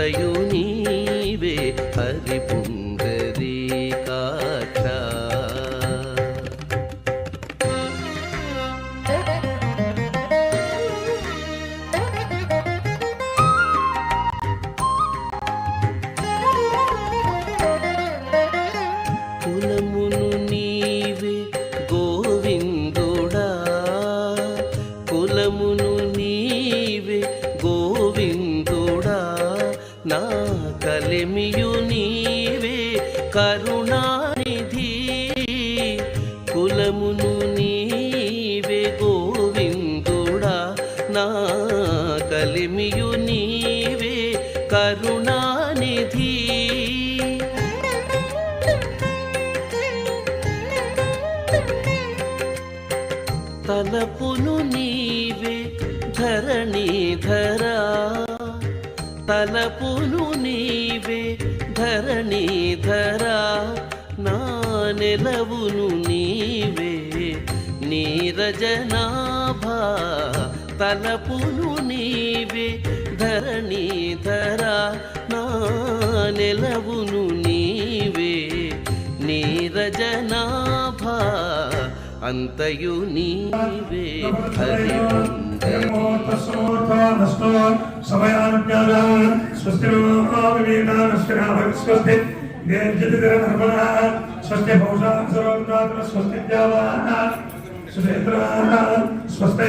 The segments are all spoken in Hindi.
అంతయు నీవే హరిపుణ్య కలిమియు నీవే కరుణానిధి. తలపును నీవే ధరణీధరా. తలపును నీవే ధరణీధరా. నా నెలవును నీవే నీరజనాభా. తలపును ధరణీధర నా నెలవును నీవే నీరజనాభా అంతయు నీవే హరి స్వస్తి భూషా స్వస్తి స్వస్తి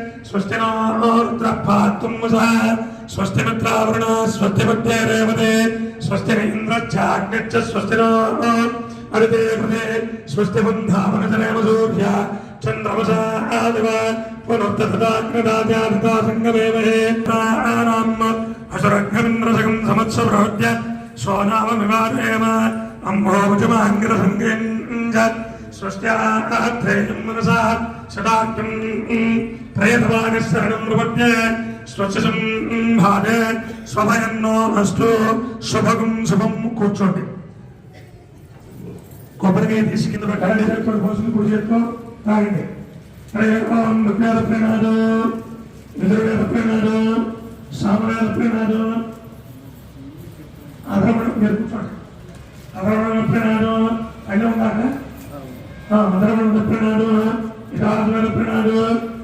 స్వస్తి నోరుద్ర పాతుముస స్వస్తి మిత్రావరణ స్వస్తి భక్తే రేవతే స్వస్తి ఇంద్రచాగ్నిచ్చ స్వస్తి నో అరితే హృదే స్వస్తి బంధావన జనేమ సూర్య చంద్రమసాదివ పునర్దదాగ్నదాద్యాదితా సంగమేవహే ప్రాణామ అసురఘ్నమింద్రసగం సమత్సప్రవద్య స్వనామమివారేమ స్వస్త్యాత్రేయం మనసా సదాఖ్యం ప్రయతవాని శరణం స్వచ్ఛం భాగే స్వభయన్నో అస్తు శుభగం శుభం కూర్చోండి కొబ్బరికాయ తీసి కింద పెట్టండి చేతులు పోసుకుని కుడి చేతితో తాగండి త్రయోం విజ్ఞాన ప్రేణాడు ప్రేణాడు సామవేద ప్రేణాడు అధర్మణ మీరు కూర్చోండి అధర్మణ ప్రేణాడు అయినా ఉందాక முதல்வன் ஒப்பினாடு இதார்கள் ஒப்பினாடு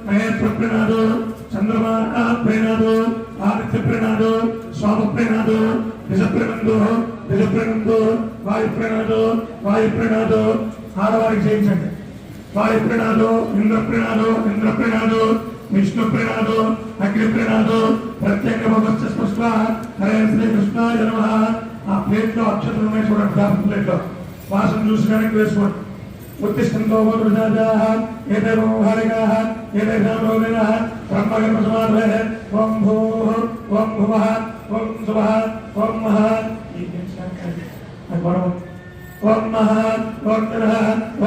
மகேஷ் ஒப்பினாடு చంద్రబాబు ప్రేనాడు ఆదిత్య ప్రేనాడు స్వామి ప్రేనాడు నిజ ప్రేనందు నిజ ప్రేనందు వాయు ప్రేనాడు వాయు ప్రేనాడు ఆడవారికి చేయించండి. వాయు ప్రేనాడు ఇంద్ర ప్రేనాడు ఇంద్ర ప్రేనాడు విష్ణు ప్రేనాడు అగ్ని ప్రేనాడు ప్రత్యేక భగవత్ స్పష్ట హరే శ్రీ కృష్ణ జన్మ ఆ ప్లేట్లో అక్షతలు ఉన్నాయి చూడండి ప్లేట్లో. వాసన చూసి కనుక వేసుకోండి. उत्तिष्ठन्तो मरुजाजाः एते मोहारिकाः एते रामरोगिणः ब्रह्मकर्मसमारोह ॐ भूः, ॐ भुवः, ॐ सुवः, ॐ महः। ॐ महः, ॐ नरः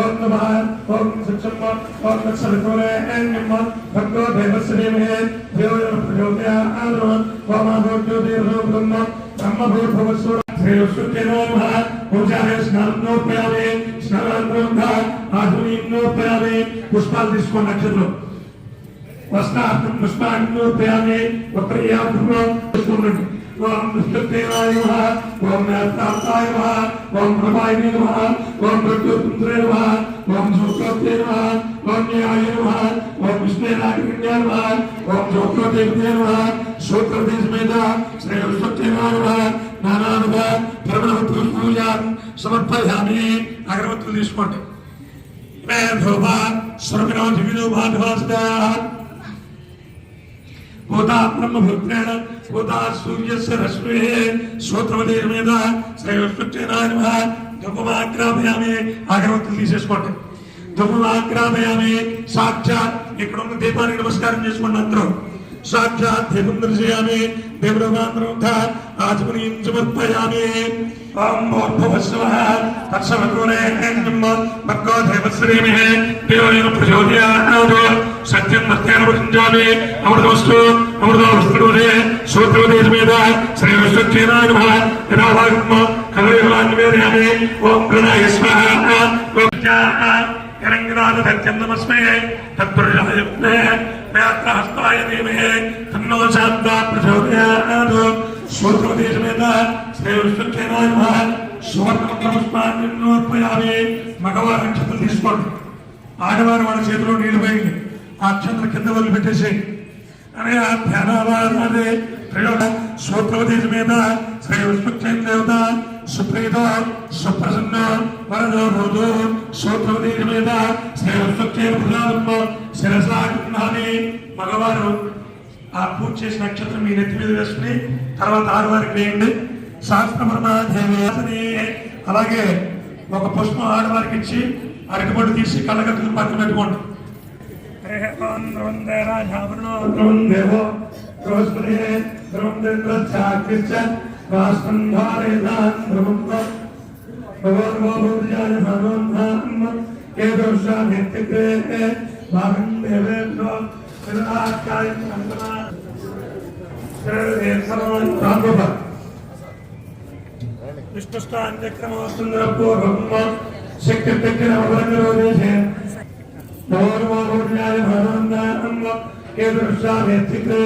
ॐ नमः, ॐ सक्षम ॐ तत्सवितुरेण्यम् भगवो देवस्य देवे देवयोः प्रयोगया आदरवन् ॐ आभोज्योतिर्हो ब्रह्म ఓం ఆభోజ్యోతిర్హో బ్రహ్మ బ్రహ్మభూర్భువస్సుర శ్రీయుష్టుత్యనో నమః పూజాయ స్నానోపయామి స్నానాంతరంగా ఆధునీనోపయామి పుష్పాలు తీసుకోండి నక్షత్రం వస్త్రార్థం పుష్పాన్నోపయామి ఉత్తరయార్థంలో తీసుకోండి ఓం విష్ణుదేవాయ నమః ఓం నేత్రాంతాయ నమః ఓం ప్రభాయ నమ ఓం ప్రత్యుత్రే నమ ఓం సూత్రోత్తే నమ ఓం న్యాయ నమ ఓం విష్ణునాగిన్య నమ ఓం జ్యోత్రోతే నమ సూత్రదే సమేత శ్రీ విష్ణుత్తే నమ నానానుభ పరమభక్తులు పూజ సమర్పయామి. అగరవత్తులు తీసుకోండి. మేధోభా స్వర్గనో దివిదో భూతా బ్రహ్మభూత్రేణ భూతా సూర్యస్య రశ్మి. శ్రోత్రవదేర్ మీద శ్రేయోష్ణాయన ధూపమాగ్రామయామి అగరవత్తులు తీసేసుకోండి. ధూపమాగ్రామయామి సాక్షాత్ ఇక్కడ ఉన్న దీపానికి నమస్కారం చేసుకోండి అందరూ. साक्षात् देवं दर्शयामि देवलोकान्तरमुद्धात् आत्मनीं समर्पयामि ॐ भूर्भुवस्वः तत्सवगुणेन्द्रम् भक्तो देवश्रीमिः देवेन प्रचोदयात्। सत्यं भक्तेन प्रसञ्जामि अमृतमस्तु अमृतो वस्तुरे सूत्रवदेशमेव श्रीवस्तुक्षेणाय नमः यदा भागम् कलरिभवान् निवेदयामि। ॐ गणाय स्मः हिरङ्गनाथत्यन्दमस्मे तत्पुरुषायुक्ते व्यात्रहस्ताय धीमहे तन्नो शान्ता प्रचोदयात् श्रोत्रदेशमेत श्रीविष्णुक्षेनाय नमः సువర్ణపుష్పాన్ని మగవారు అక్షంతలు తీసుకోండి ఆడవారు వాళ్ళ చేతిలో నీళ్ళు పోయింది ఆ అక్షంతలు కింద వదిలి పెట్టేసేయండి అనగా ధ్యానాలే సూత్రోదేశ శ్రీ విష్ణుక్షేమ దేవత సుప్రీత సుప్రసన్న వరదో భూతో సూత్రవదేశ మీద శ్రీ విష్ణుక్షేమ ప్రధానమ్మ శిరసాగ్నాన్ని మగవారు ఆ పూజ చేసిన నక్షత్రం మీ నెత్తి మీద వేసుకుని తర్వాత ఆడవారికి వేయండి. శాస్త్రపరమాదేవి అలాగే ఒక పుష్పం ఆడవారికి ఇచ్చి అరటిపండు తీసి కళ్ళగట్టుకుని పక్కన పెట్టుకోండి. విష్ణుష్టాంచక్రమోస్తుందరపూర్వం శక్తి తెక్కిన అవరంగరోదేశే నవోర్మోర్యాయ భగవంతాన్మ కేదృశావేత్తిక్రే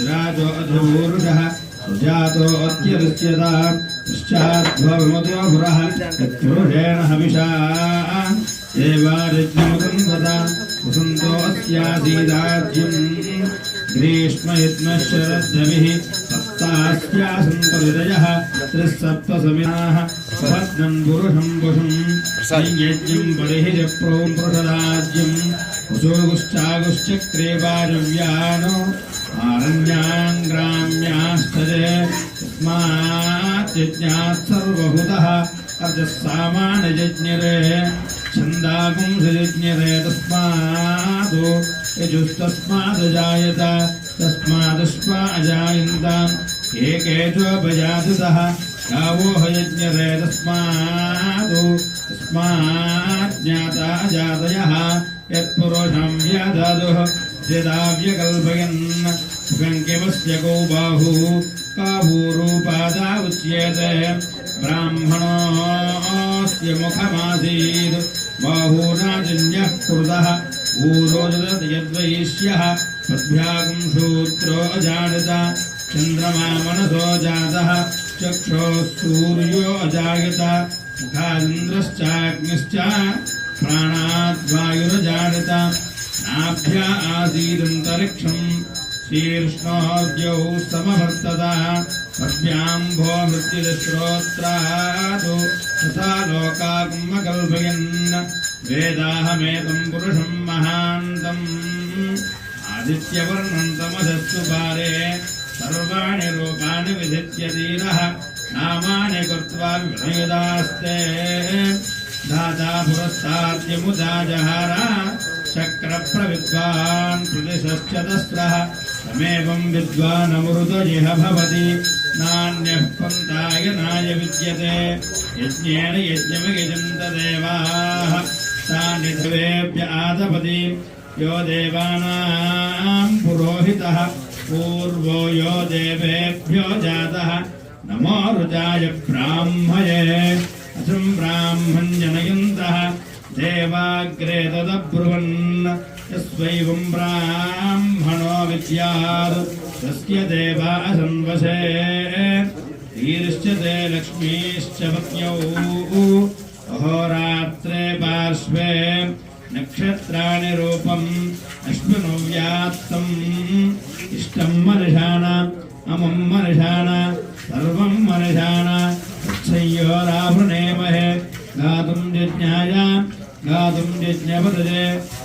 विराजो अधपूरुषः सुजातो अत्यरिष्यता पश्चाद्भवमतो पुरः यत्पुरुषेण हविषा देवारिज्ञमुकुन्दता वसन्तो अस्यासीदाज्यम् ग्रीष्मयुग्मशरद्रविः सप्तास्यासन्तहृदयः त्रिसप्तसमिनाः सहस्रम् पुरुषम् पुषम् संयज्ञम् परिहि च प्रोम् वाजव्यानो आरण्यान् ग्राम्यास्तजे तस्मात् यज्ञात् सर्वहुतः अर्जः सामान्यजज्ञरे छन्दागुंसयज्ञरे तस्मात् यजुस्तस्मादजायत तस्मादश्वा अजायन्ताम् एकेष्वपजातुतः गावो हयज्ञरे तस्मात् तस्मात् ज्ञाता अजातयः यत्पुरुषं व्यददुः मुखङ्किमस्य कौ बाहु काभूरूपादा उच्यते ब्राह्मणोऽस्य मुखमासीत्। बाहूराजन्यः कृतः ऊरोदत यद्वैश्यः पद्भ्यागं शूद्रो अजाडत चन्द्रमा मनसो जातः। चक्षोः सूर्यो अजायत। मुखादिन्द्रश्चाग्निश्च प्राणाद्वायुरजाडत नाभ्या आसीदन्तरिक्षम्। शीर्ष्णोद्यौ समवर्तत पद्भ्याम्भो मृत्युश्रोत्रादु तथा लोकागमकल्पयन् वेदाहमेतम् पुरुषम् महान्तम् आदित्यवर्णम् तमसस्तु पारे सर्वाणि रूपाणि विधित्य धीरः नामानि कृत्वा विनयुदास्ते दाता पुरस्ताद्यमुदा जहार चक्रप्रविद्वान् प्रतिशश्चतस्रः तमेवं विद्वानमृतजिह भवति। नान्यः पन्तायनाय विद्यते। यज्ञेन यज्ञमगिजन्तदेवाः तानि ध्रुवेभ्य आतपति यो देवानां पुरोहितः। पूर्वो यो देवेभ्यो जातः। नमो रुजाय ब्राह्मये असं ब्राह्मण्यनयन्तः। देवाग्रे तदब्रुवन्। यस्वैवं ब्राह्मणो विद्यात् तस्य देवा असन्वसे ते लक्ष्मीश्च पत्न्यौ। अहोरात्रे पार्श्वे नक्षत्राणि रूपम् अश्विनो इष्टं मनुषाण, अमं मनुषाण, सर्वं मनुषाण। तत्संयोरावृणेमहे गातुं जज्ञाय गातुं जज्ञपदजे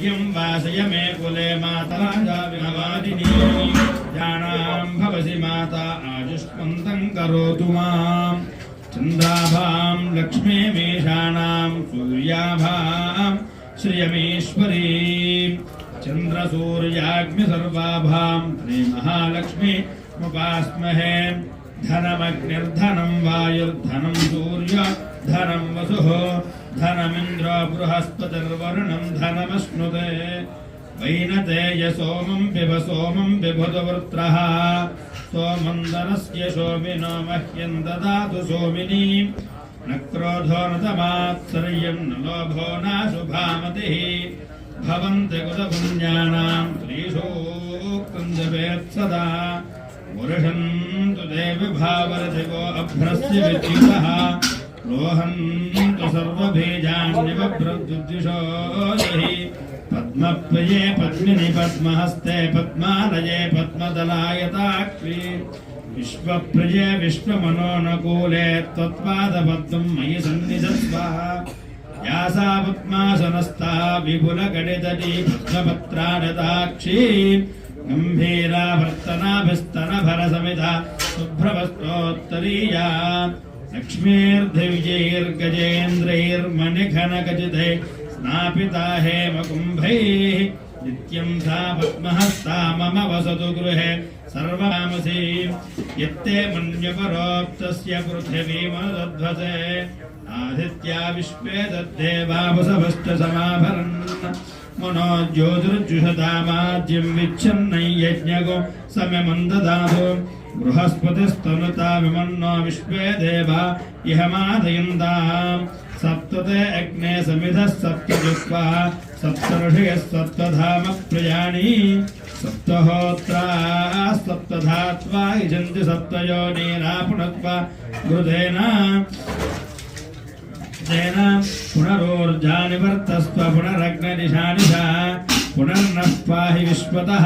यं वासय मे कुले मातराजा विभवादिनी जानां भवसि माता, आजुष्मन्तं करोतु माम्। चन्द्राभां, लक्ष्मीमीशानां, सूर्याभां, श्रियमीश्वरीं। चन्द्रसूर्याग्निसर्वाभां श्रीमहालक्ष्मी उपास्महे धनमग्निर्धनं, वायुर्धनं सूर्य धनं वसुः। धनमिन्द्र बृहस्पतिर्वरुणं धनमश्नुते। वैनतेय सोमं पिब सोमं बिभुतवृत्रः सोमन्दरस्य शोभिनो मह्यं ददातु सोमिनी न क्रोधो न तमात्सर्यं न लोभो नाशुभामतिः। भवन्ति कुतपुण्यानां त्रिषूक्तं जपेत् सदा। अभ्रस्य विद्युतः। रोहं तु सर्वबीजान्यवभ्रद्विद्विषो जहि पद्मप्रिये पद्मिनि पद्महस्ते पद्मालये पद्मदलायताक्षि। विश्वप्रिये विश्वमनोनुकूले त्वत्पादपद्मं मयि सन्निधत्स्व या सा पद्मासनस्था विपुलगणितटी पद्मपत्रानताक्षी गम्भीरा शुभ्रवस्त्रोत्तरीया। लक्ष्मीर्धिविजैर्गजेन्द्रैर्मणिघनगजितै स्नापिता हेमकुम्भैः नित्यं सा पद्महस्ता मम वसतु गृहे सर्वकामसी। यत्ते मन्यपरोक्तस्य पृथिवीमनुदध्वसे आदित्या विश्वे तद्देवावसभश्च समाभरन् मनो ज्योतिर्जुषतामाज्यं विच्छन्नै यज्ञगो समयमन्ददातु बृहस्पतिस्तनुता विमन्नो विश्वे देवा इह मादयन्ताम् सप्तते अग्ने समिधः सप्तजुक्वा सप्तधाम प्रियाणि सप्तहोत्राः सप्तधात्वा यजन्ति सप्तयोनीरापुणत्वा घृतेन तेन पुनरोर्जानिवर्तस्त्व पुनरग्ननिशानिशा पुनर्नः पाहि विश्वतः।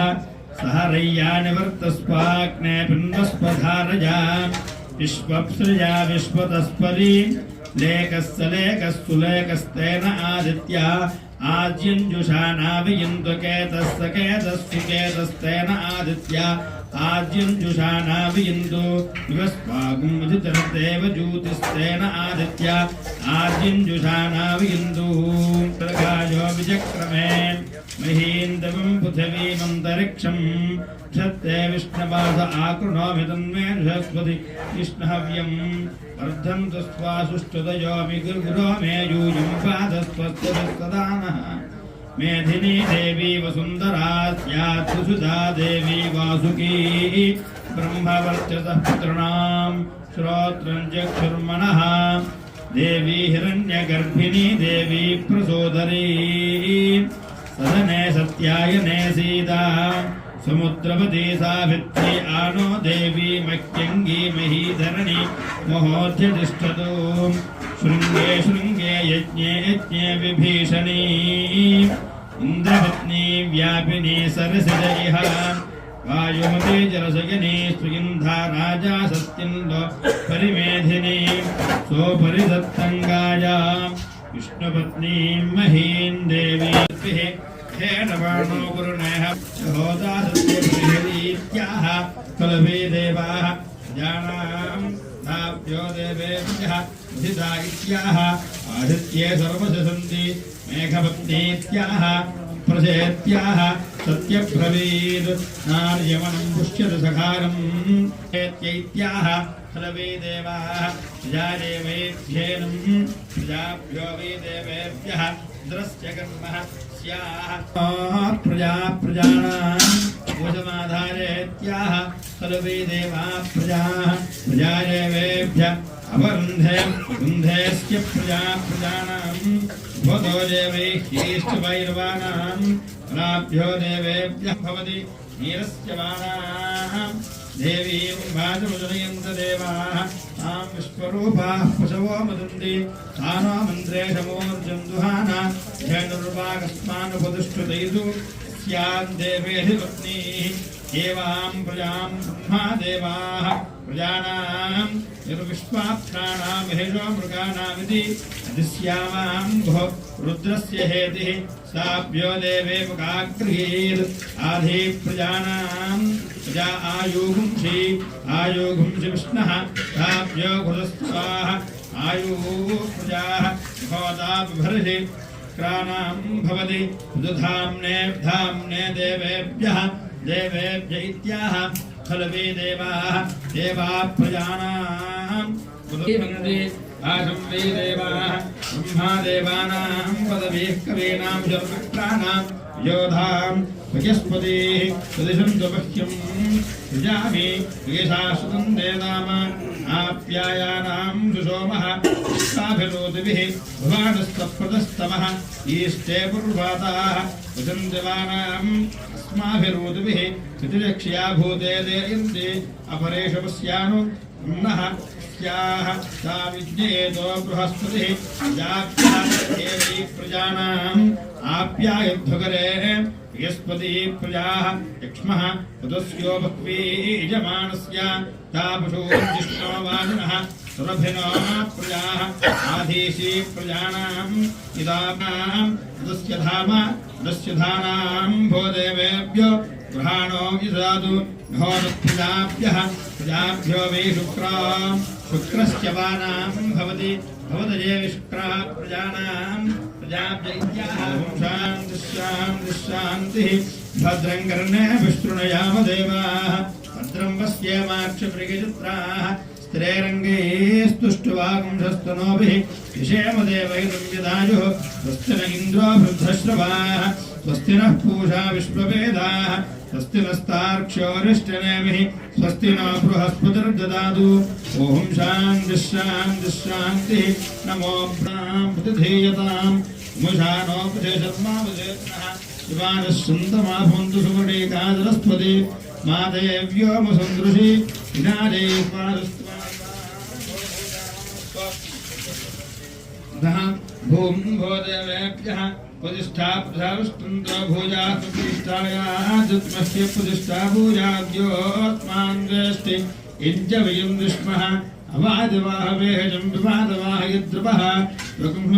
सह रय्यानिवर्तस्वाग्ने पिन्वस्वधारया विश्वप्सृजा विश्वतस्परी। लेकस्य लेकस्तु लेकस्तेन आदित्या। आज्यञ्जुषा नाभियन्तु केतस्य केतस्तु केतस्तेन आदित्या। आज्यञ्जुषा नाभियन्तु विवस्वागुमुदितरदेव ज्योतिस्तेन आदित्या। आज्यञ्जुषा नाभियन्तु प्रकाशो विचक्रमे महीन्दवं पृथिवीमन्तरिक्षम् क्षत्ते विष्णवास आकृणोमि तन्मे बृहस्पति विष्णहव्यम् वर्धन्तु स्वासुष्टुतयोमि गुरुगुरो मे यूयं पादस्त्वस्तदानः मेधिनी देवी वसुन्धरा स्यात्सुधा देवी वासुकी ब्रह्मवर्चसः पुतॄणां श्रोत्रं चक्षुर्मणः देवी हिरण्यगर्भिणी देवी प्रसोदरी। सदने सत्यायने सीता। समुद्रपति सावित्री आनो देवी मह्यङ्गी महीधरणि महोध्यतिष्ठतु शृङ्गे शृङ्गे यज्ञे यज्ञे विभीषणी। इन्द्रपत्नी व्यापिनी सरसिज इह वायुमती जलसयनी सुगन्धा राजा सत्यन्दो परिमेधिनी। सोपरिदत्तङ्गाया विष्णुपत्नीं महीं देवीः हेणवाणो गुरुणेः सहोदासत्यप्रियरीत्याः कलवे देवाः। जानां ताभ्यो देवेभ्यः उदिता इत्याह आदित्ये सर्वश सन्ति मेघपत्नीत्याह। प्रसेत्याह सत्यब्रवीद्। नार्यमणं पुष्यति सखारम्। एत्यैत्याह फलवे देवाः प्रजादेवेभ्येनं प्रजाभ्यो वै देवेभ्यः रुद्रस्य कर्मः स्याः। प्रजा प्रजानां भुजमाधारेत्याह खलु देवा प्रजाः प्रजादेवेभ्य अवरुन्धे रुन्धेस्य प्रजा प्रजानां भवतो भवति नीरस्य बाणाः। देवीं वाचमुदनयन्त देवाः तां विश्वरूपाः पशवो मदन्ति तानो मन्त्रे शमोर्जं दुहाना धेनुर्वाकस्मानुपदुष्टुतैतु स्यान् देवेहि पत्नीः एवां प्रजां ब्रह्मा देवाः प्रजानां निर्विश्वाप्राणां मृगाणामिति अधिस्यामां भो रुद्रस्य हेतिः साभ्यो देवेमुखागृहीत् आधि प्रजानां, प्रजा आयुगुंसि आयुगुंसि विष्णः साभ्यो घुतस्वाः आयुः प्रजाः, भवता बिभर्षि क्राणां भवति। दुधाम्ने, धाम्ने देवेभ्यः देवेभ्य इत्याह खलवे देवाः, देवा प्रजानां बुद्धिमन्ति आशं वै देवाः ब्रह्मादेवानां पदवीः कवीनां शर्विप्राणां योधां बृहस्पतिः प्रदिशन्तु मह्यं सृजामि विशाश्वतं देदाम आप्यायानां सुसोमः पुष्पाभिरोधिभिः भुवानस्तप्रदस्तमः ईष्टे पूर्वाताः वसन्दिवानाम् अस्माभिरोधिभिः क्षितिरक्ष्या भूते देयन्ति, अपरेषु पश्यानु नः स्याः सा विज्ञेतो बृहस्पतिः जाभ्यः देवी प्रजानाम्। आप्यायुद्धकरे बृहस्पति प्रजाः यक्ष्मः तदस्यो बह्वी यजमानस्य तापुषोर्जिष्णो वाजिनः सुरभिनो प्रजाः आधीशी प्रजानाम्। इदानाम् तदस्य धाम तदस्य धानाम् भो देवेभ्यो गृहाणो विदातु प्रजाभ्यः वै शुक्रा शुक्रस्य वानाम् भवति। भवतये शुक्रः प्रजानाम्। प्रजाभ्य इत्याह। कर्णे विष्णुनयाम देवाः भद्रं पश्येमाक्षप्रियचित्राः स्त्रेरङ्गैस्तुष्टुवागुंसस्तनोभिः विषेम देवैदं यदायुः स्वस्ति न इन्द्रो वृद्धश्रवाः स्वस्ति नः पूषा विश्ववेदाः स्वस्ति नस्तार्क्ष्योरिष्टनेमिः स्वस्ति न बृहस्पतिर्ददातु ॐ शान्तिः शान्तिः शान्तिः नमो प्रतिधीयताम् मुषानोपदेशर्मावचेतनः शिवानः सन्तमाभवन्तु सुवर्णेकादरस्पति मा देव्योमसन्दृशि विनादे भूं भो देवेभ्यः प्रतिष्ठा प्रधाविष्टन्तो भूजा प्रतिष्ठायाः दुत्मस्य प्रतिष्ठा भूजाद्योत्मान् वेष्टि इञ्च वयं विष्मः अवादिवाहवेहजं विवादवाह यद्रुवः प्रकुम्भ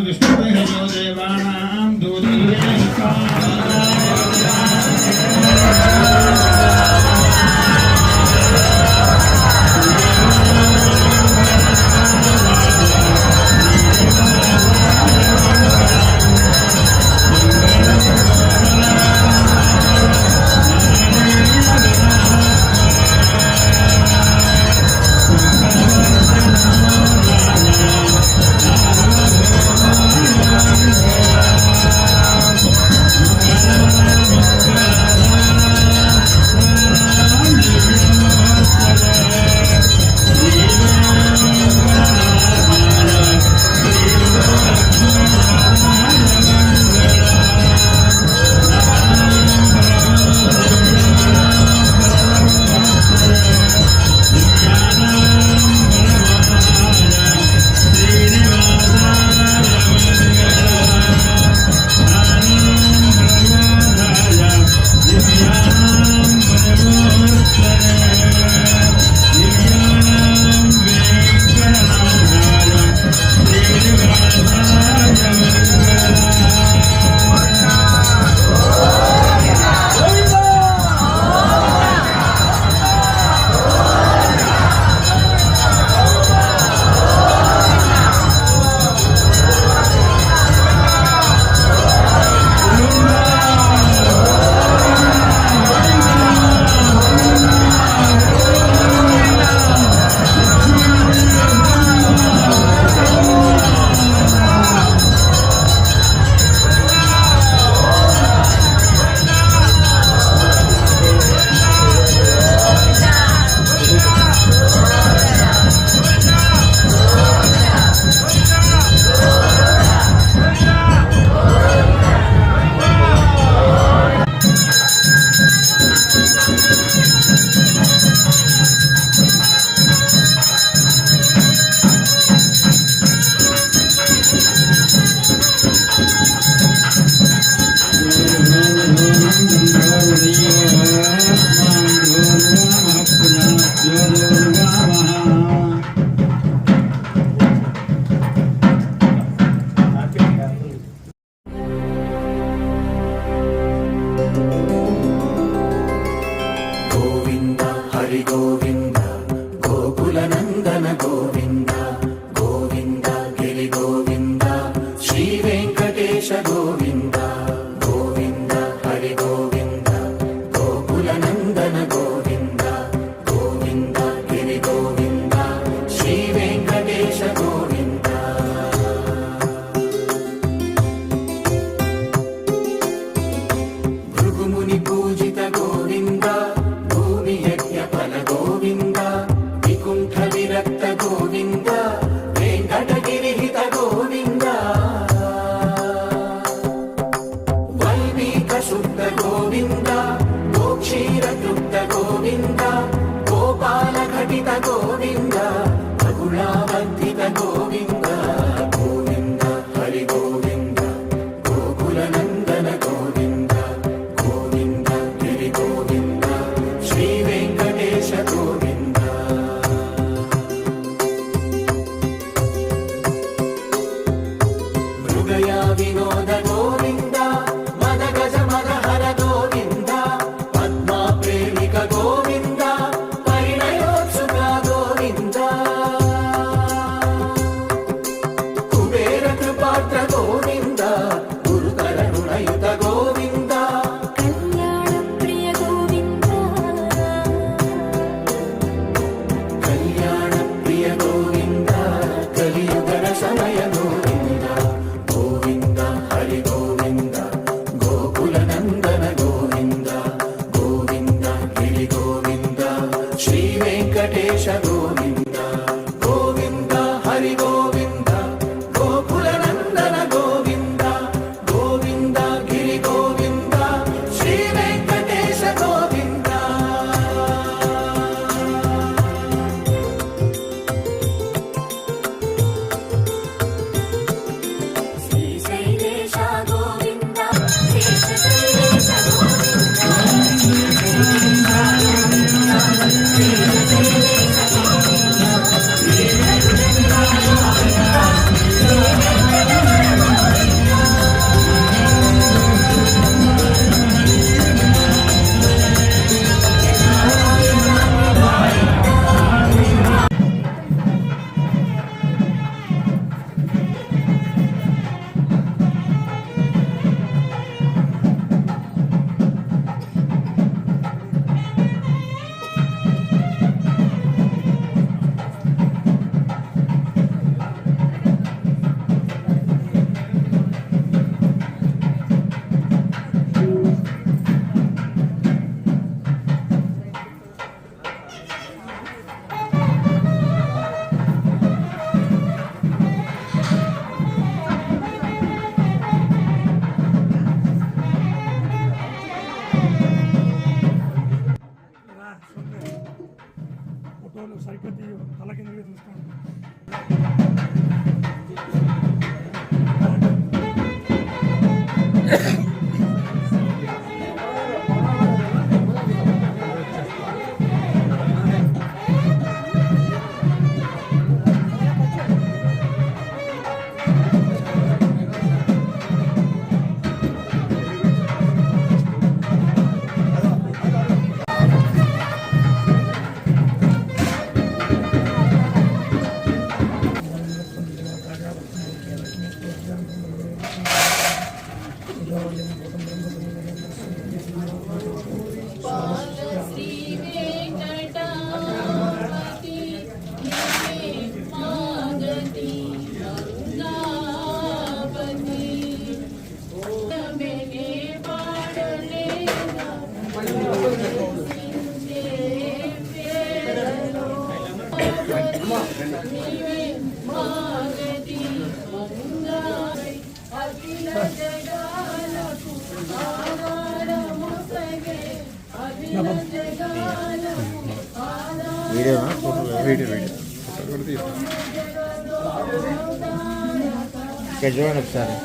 જો ને સારે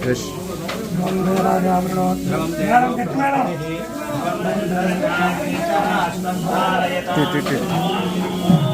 કૃષ્ણ ટી ટી ટી